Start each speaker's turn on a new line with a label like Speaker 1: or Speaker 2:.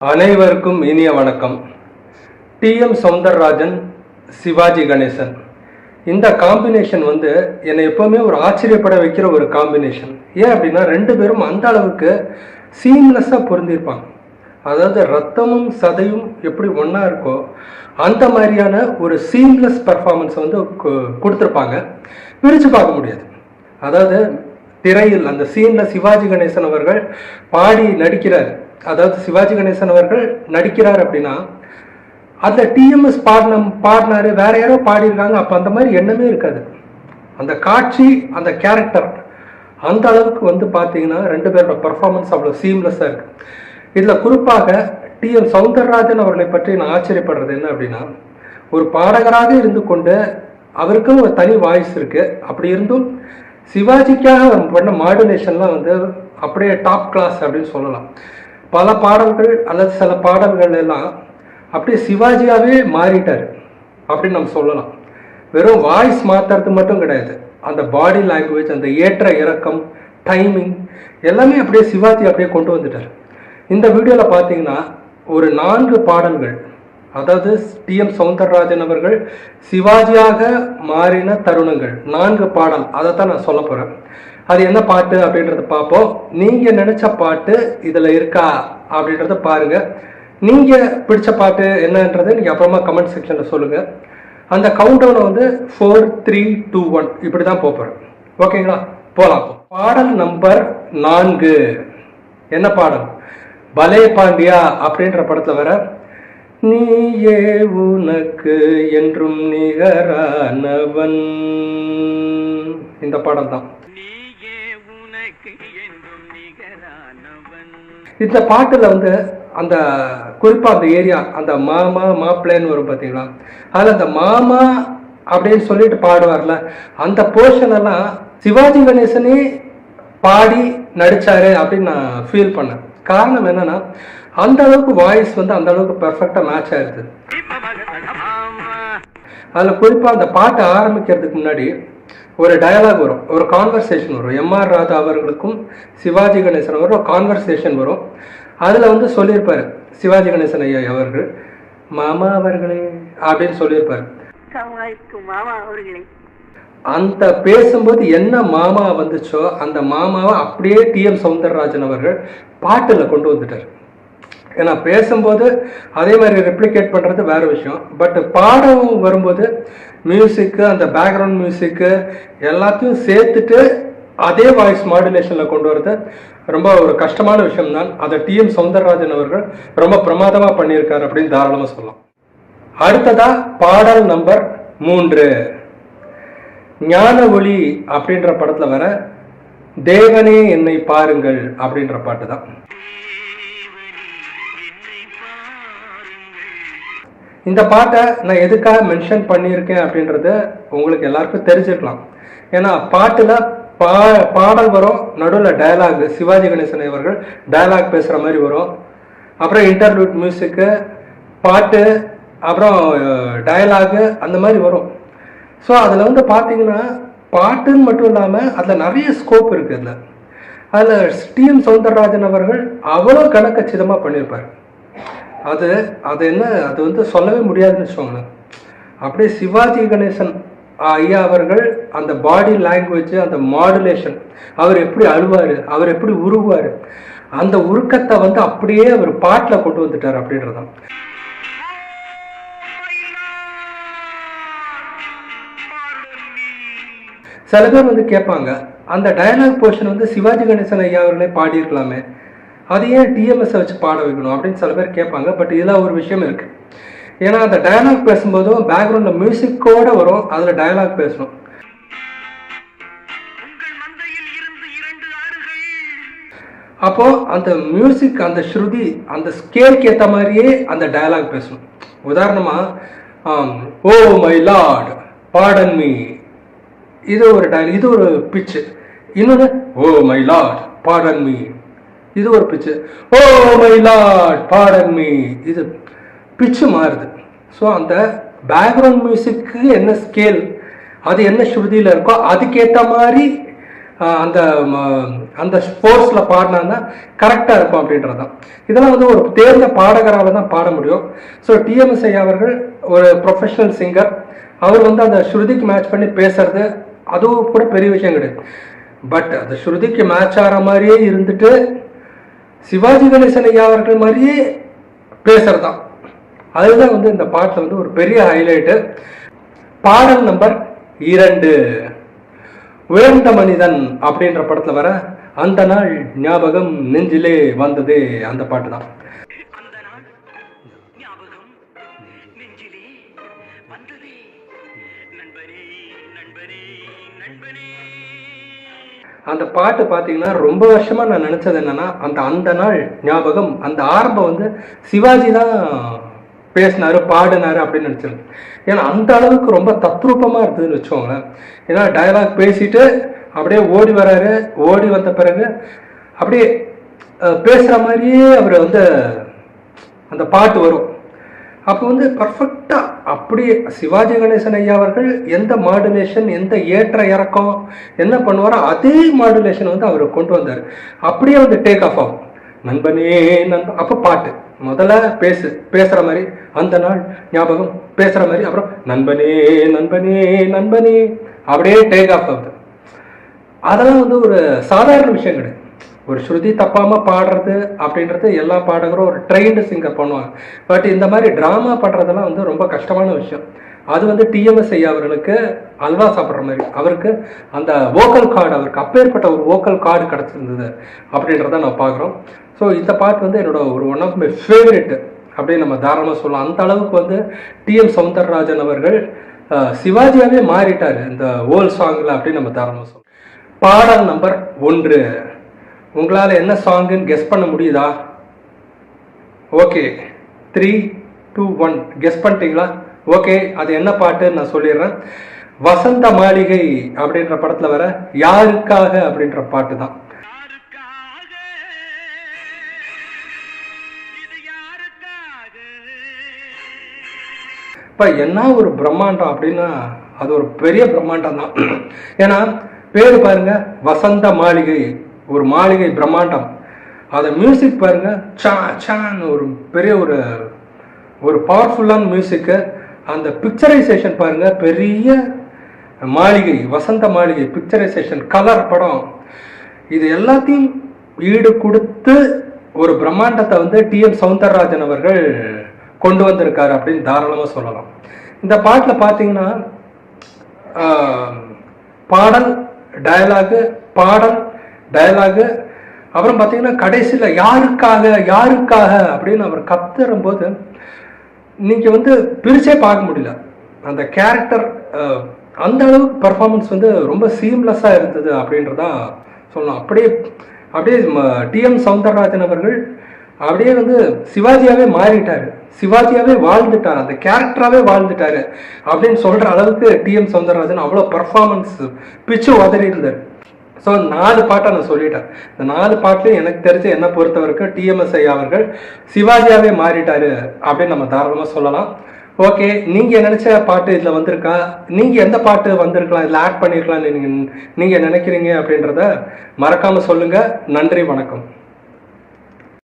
Speaker 1: அனைவருக்கும் இனிய வணக்கம். டி. எம். சௌந்தரராஜன் சிவாஜி கணேசன். இந்த காம்பினேஷன் வந்து என்னை எப்போவுமே ஒரு ஆச்சரியப்பட வைக்கிற ஒரு காம்பினேஷன் ஏன் அப்படின்னா ரெண்டு பேரும் அந்த அளவுக்கு சீம்லெஸ்ஸாக பொருந்திருப்பாங்க அதாவது ரத்தமும் சதையும் எப்படி ஒன்றா இருக்கோ அந்த மாதிரியான ஒரு சீம்லெஸ் பர்ஃபார்மன்ஸ் வந்து கொடுத்துருப்பாங்க கொடுத்திருப்பாங்க. பிரித்து பார்க்க முடியாது. அதாவது திரையில் அந்த சீனில் சிவாஜி கணேசன் அவர்கள் பாடி நடிக்கிறார். அதாவது சிவாஜி கணேசன் அவர்கள் நடிக்கிறார் அப்படின்னா அந்த டிஎம்எஸ் பாடின பாடினாரு வேற யாரோ பாடியிருக்காங்க அப்போ அந்த மாதிரி எண்ணமே இருக்காது. அந்த காட்சி அந்த கேரக்டர் அந்த அளவுக்கு வந்து பார்த்தீங்கன்னா ரெண்டு பேரோட பர்ஃபார்மன்ஸ் அவ்வளோ சீம்லெஸ்ஸாக இருக்கு. இதில் குறிப்பாக டி எம் சவுந்தரராஜன் அவர்களை பற்றி நான் ஆச்சரியப்படுறது என்ன அப்படின்னா ஒரு பாடகராக இருந்து கொண்டு அவருக்கும் ஒரு தனி வாய்ஸ் இருக்கு. அப்படி இருந்தும் சிவாஜிக்காக அவர் பண்ண மாடுலேஷன்லாம் வந்து அப்படியே டாப் கிளாஸ் அப்படின்னு சொல்லலாம். பல பாடல்கள் அல்லது சில பாடல்கள் எல்லாம் அப்படியே சிவாஜியாகவே மாறிட்டார் அப்படின்னு நம்ம சொல்லலாம். வெறும் வாய்ஸ் மாற்றுறது மட்டும் கிடையாது. அந்த பாடி லாங்குவேஜ் அந்த ஏற்ற இறக்கம் டைமிங் எல்லாமே அப்படியே சிவாஜி அப்படியே கொண்டு வந்துட்டார். இந்த வீடியோவில் பார்த்தீங்கன்னா ஒரு நான்கு பாடல்கள் அதாவது டி எம் சௌந்தரராஜன் அவர்கள் சிவாஜியாக மாறின தருணங்கள். நான்கு பாடல். அதை தான் நான் சொல்ல போகிறேன் அது என்ன பாட்டு அப்படின்றத பார்ப்போம். நீங்கள் நினச்ச பாட்டு இதில் இருக்கா அப்படின்றத பாருங்கள் நீங்கள் பிடிச்ச பாட்டு என்னன்றதை நீங்கள் அப்புறமா கமெண்ட் செக்ஷனில் சொல்லுங்கள் அந்த கவுண்டவுனை வந்து ஃபோர் த்ரீ டூ ஒன் இப்படி தான் போகிறேன் ஓகேங்களா போகலாம் பாடல் நம்பர் நான்கு. என்ன பாடல்? பலே பாண்டியா அப்படின்ற படத்தில் வர நீயே உனக்கு என்றும் நிகரானவன். இந்த பாடல் தான் இந்த பாட்டுல வந்து அந்த குறிப்பா அந்த ஏரியா அந்த மாமா மாப்பிள்ளைன்னு வரும் பாத்தீங்களா? அதுல அந்த மாமா அப்படின்னு சொல்லிட்டு பாடுவார்ல அந்த போர்ஷன் எல்லாம் சிவாஜி கணேசனே பாடி நடிச்சாரு அப்படின்னு நான் ஃபீல் பண்ணேன். காரணம் என்னன்னா அந்த அளவுக்கு வாய்ஸ் வந்து அந்த அளவுக்கு பெர்ஃபெக்டா மேட்ச் ஆயிருது.
Speaker 2: அதுல
Speaker 1: அதில் குறிப்பாக அந்த பாட்டு ஆரம்பிக்கிறதுக்கு முன்னாடி ஒரு டயலாக் வரும் ஒரு கான்வர்சேஷன் வரும். எம்ஆர் ராதா அவர்களுக்கும் சிவாஜி கணேசன் அவர்கள் ஒரு கான்வர்சேஷன் வரும். அதில் வந்து சொல்லியிருப்பார் சிவாஜி கணேசன் ஐயா அவர்கள் மாமா அவர்களே அப்படின்னு சொல்லியிருப்பார்.
Speaker 2: மாமா அவர்களே.
Speaker 1: அந்த பேசும்போது என்ன மாமா வந்துச்சோ அந்த மாமாவை அப்படியே டிஎம் சவுந்தரராஜன் அவர்கள் பாட்டில் கொண்டு வந்துட்டார். ஏன்னா பேசும்போது அதே மாதிரி ரெப்ளிகேட் பண்ணுறது வேறு விஷயம். பட் பாடம் வரும்போது மியூசிக்கு அந்த பேக்ரவுண்ட் மியூசிக்கு எல்லாத்தையும் சேர்த்துட்டு அதே வாய்ஸ் மாடுலேஷனில் கொண்டு வரது ரொம்ப ஒரு கஷ்டமான விஷயம் தான் அதை டிஎம் சவுந்தரராஜன் அவர்கள் ரொம்ப பிரமாதமாக பண்ணியிருக்காரு அப்படின்னு தாராளமாக சொல்லலாம். அடுத்ததா பாடல் நம்பர் மூன்று. ஞான ஒளி அப்படின்ற படத்துல வர தேவனே என்னை பாருங்கள் அப்படின்ற பாட்டு தான். இந்த பாட்டை நான் எதுக்காக மென்ஷன் பண்ணியிருக்கேன் அப்படின்றது உங்களுக்கு எல்லாருக்கும் தெரிஞ்சிருக்கலாம். ஏன்னா பாட்டில் பா பாடல் வரும் நடுவில் டயலாக் சிவாஜி கணேசன் இவர்கள் டயலாக் பேசுகிற மாதிரி வரும். அப்புறம் இன்டர்லூட் மியூசிக்கு பாட்டு அப்புறம் டயலாகு அந்த மாதிரி வரும். ஸோ அதில் வந்து பார்த்தீங்கன்னா பாட்டுன்னு மட்டும் இல்லாமல் அதில் நிறைய ஸ்கோப் இருக்குது அதில். அதில் டிஎம் சௌந்தரராஜன் அவர்கள் அவ்வளோ கணக்கச்சிதமாக பண்ணியிருப்பார். அது அது என்ன அது வந்து சொல்லவே முடியாதுன்னு வச்சுக்கோங்களேன். அப்படியே சிவாஜி கணேசன் ஐயா அவர்கள் அந்த பாடி லாங்குவேஜ் அந்த மாடுலேஷன் அவர் எப்படி அழுவார் அவர் எப்படி உருவார் அந்த உருக்கத்தை வந்து அப்படியே அவர் பாட்டில் கொண்டு வந்துட்டார் அப்படின்றதான் சில பேர் வந்து கேட்பாங்க அந்த டயலாக் போர்ஷன் வந்து சிவாஜி கணேசன் ஐயா அவர்களே பாடியிருக்கலாமே அது ஏன் டிஎம்எஸ் வச்சு பாட வைக்கணும் அப்படின்னு சில பேர் கேட்பாங்க பட் இதில் ஒரு விஷயம் இருக்கு. ஏன்னா அந்த டயலாக் பேசும்போதும் பேக்ரவுண்டில் மியூசிக்கோட வரும் அதில் டயலாக் பேசணும்.
Speaker 2: உங்கள் மந்தையில் இருந்து இரண்டு ஆடுகள்.
Speaker 1: அப்போ அந்த மியூசிக் அந்த ஸ்ருதி அந்த ஸ்கேலுக்கு ஏற்ற மாதிரியே அந்த டயலாக் பேசணும். உதாரணமா ஆம், oh my lord pardon me இது ஒரு டயல் இது ஒரு பிச்சு இன்னொன்று oh my lord pardon me இது ஒரு pitch oh my lord pardon me இது பிச்சு மாறுது. ஸோ அந்த பேக்ரவுண்ட் மியூசிக்கு என்ன ஸ்கேல் அது என்ன ஸ்ருதியில் இருக்கோ அதுக்கேற்ற மாதிரி அந்த அந்த ஸ்போர்ட்ஸில் பாடினான்னா கரெக்டாக இருக்கும் அப்படின்றது தான் இதெல்லாம் வந்து ஒரு தேர்ந்த பாடகரால் தான் பாட முடியும். ஸோ டிஎம்எஸ்ஐ அவர்கள் ஒரு ப்ரொஃபஷனல் சிங்கர் அவர் வந்து அந்த ஸ்ருதிக்கு மேட்ச் பண்ணி பேசுறது அதுவும் கூட பெரிய விஷயம் கிடையாது. பட் அது ஸ்ருதிக்கு மேட்ச் ஆகிற மாதிரியே இருந்துட்டு சிவாஜி கணேசன் ஐயா அவர்கள் மாதிரியே பேசுறதுதான். அதுதான் வந்து இந்த பாட்டில் வந்து ஒரு பெரிய ஹைலைட்டு பாடல் நம்பர் இரண்டு. உயர்ந்த மனிதன் அப்படின்ற படத்தில் வர அந்த நாள் ஞாபகம் நெஞ்சிலே வந்தது அந்த பாட்டு தான்
Speaker 2: அந்த
Speaker 1: பாட்டு பார்த்தீங்கன்னா ரொம்ப வருஷமாக நான் நினச்சது என்னன்னா அந்த அந்த நாள் ஞாபகம் அந்த ஆரம்பம் வந்து சிவாஜி தான் பேசினாரு பாடினாரு அப்படின்னு நினச்சிருந்தேன் ஏன்னா அந்த அளவுக்கு ரொம்ப தத்ரூபமாக இருந்ததுன்னு வச்சுக்கோங்களேன். ஏன்னா டயலாக் பேசிட்டு அப்படியே ஓடி வராரு ஓடி வந்த பிறகு அப்படியே பேசுகிற மாதிரியே அவர் வந்து அந்த பாட்டு வரும். அப்போ வந்து பர்ஃபெக்டாக அப்படியே சிவாஜி கணேசன் ஐயா அவர்கள் எந்த மாடுலேஷன் எந்த ஏற்ற இறக்கம் என்ன பண்ணுவாரோ அதே மாடுலேஷன் வந்து அவர் கொண்டு வந்தார். அப்படியே வந்து டேக் ஆஃப் ஆகும். நண்பனே நண்பன் அப்போ பாட்டு. முதல்ல பேசு பேசுகிற மாதிரி அந்த நாள் ஞாபகம் பேசுகிற மாதிரி அப்புறம் நண்பனே நண்பனே நண்பனே அப்படியே டேக் ஆஃப் ஆகுது. அதெல்லாம் வந்து ஒரு சாதாரண விஷயம் கிடையாது. ஒரு ஸ்ருதி தப்பாமல் பாடுறது அப்படின்றது எல்லா பாடகரும் ஒரு ட்ரெயின்டு சிங்கர் பண்ணுவாங்க. பட் இந்த மாதிரி ட்ராமா பண்ணுறதெல்லாம் வந்து ரொம்ப கஷ்டமான விஷயம். அது வந்து டிஎம்எஸ் ஐயா அவர்களுக்கு அல்வா சாப்பிட்ற மாதிரி. அவருக்கு அந்த வோக்கல் கார்டு அவருக்கு அப்பேற்பட்ட ஒரு வோக்கல் கார்டு கிடச்சிருந்தது அப்படின்றத நான் பார்க்குறோம். ஸோ இந்த பாட்டு வந்து என்னோட ஒரு ஒன் ஆஃப் மை ஃபேவரெட்டு அப்படின்னு நம்ம தாராளமாக சொல்லலாம். அந்த அளவுக்கு வந்து டிஎம் சவுந்தரராஜன் அவர்கள் சிவாஜியாகவே மாறிட்டார் இந்த ஓல் சாங்கில் அப்படின்னு நம்ம தாராளமாக சொல்லலாம். பாடல் நம்பர் ஒன்று. உங்களால் என்ன சாங்குன்னு கெஸ் பண்ண முடியுதா? Okay three two one guess பண்ணிட்டீங்களா? ஓகே அது என்ன பாட்டுன்னு நான் சொல்லிடுறேன். வசந்த மாளிகை அப்படின்ற படத்தில் வர யாருக்காக அப்படின்ற பாட்டு தான் இப்போ என்ன ஒரு பிரம்மாண்டம் அப்படின்னா அது ஒரு பெரிய பிரம்மாண்டம் தான் ஏன்னா பேர் பாருங்க வசந்த மாளிகை. ஒரு மாளிகை பிரம்மாண்டம். அதை மியூசிக் பாருங்க. சா சான்னு ஒரு பெரிய ஒரு ஒரு பவர்ஃபுல்லான மியூசிக்கு அந்த பிக்சரைசேஷன் பாருங்க. பெரிய மாளிகை வசந்த மாளிகை பிக்சரைசேஷன் கலர் படம். இது எல்லாத்தையும் ஈடு கொடுத்து ஒரு பிரம்மாண்டத்தை வந்து டிஎம் சவுந்தரராஜன் அவர்கள் கொண்டு வந்திருக்காரு அப்படின்னு தாராளமாக சொல்லலாம். இந்த பாட்டில் பார்த்தீங்கன்னா பாடல் டயலாகு பாடல் டயலாகு அப்புறம் பார்த்தீங்கன்னா கடைசியில் யாருக்காக யாருக்காக அப்படின்னு அவர் கத்துறும் போது நீங்கள் வந்து பிரிச்சே பார்க்க முடியல. அந்த கேரக்டர் அந்த அளவுக்கு பர்ஃபார்மன்ஸ் வந்து ரொம்ப சீம்லெஸ்ஸாக இருந்தது அப்படின்றதா சொல்லலாம். அப்படியே அப்படியே டிஎம் சவுந்தரராஜன் அவர்கள் அப்படியே வந்து சிவாஜியாகவே மாறிட்டார். சிவாஜியாகவே வாழ்ந்துட்டார். அந்த கேரக்டராகவே வாழ்ந்துட்டார் அப்படின்னு சொல்கிற அளவுக்கு டிஎம் சவுந்தரராஜன் அவ்வளோ பர்ஃபார்மன்ஸ் பிச்சு உதறி இருந்தார் ஸோ நாலு பாட்டை நான் சொல்லிட்டேன். இந்த நாலு பாட்டிலையும் எனக்கு தெரிஞ்சு என்ன பொறுத்த வரைக்கும் டிஎம்எஸ் ஐயா அவர்கள். சிவாஜியாவே மாறிட்டாரு அப்படின்னு நம்ம தாராளமாக சொல்லலாம். ஓகே நீங்கள் நினச்ச பாட்டு இதில் வந்திருக்கா? நீங்கள் எந்த பாட்டு வந்திருக்கலாம்? இதில் ஆட் பண்ணியிருக்கலாம்னு நீங்கள் நீங்கள் நினைக்கிறீங்க அப்படின்றத மறக்காமல் சொல்லுங்கள் நன்றி வணக்கம்.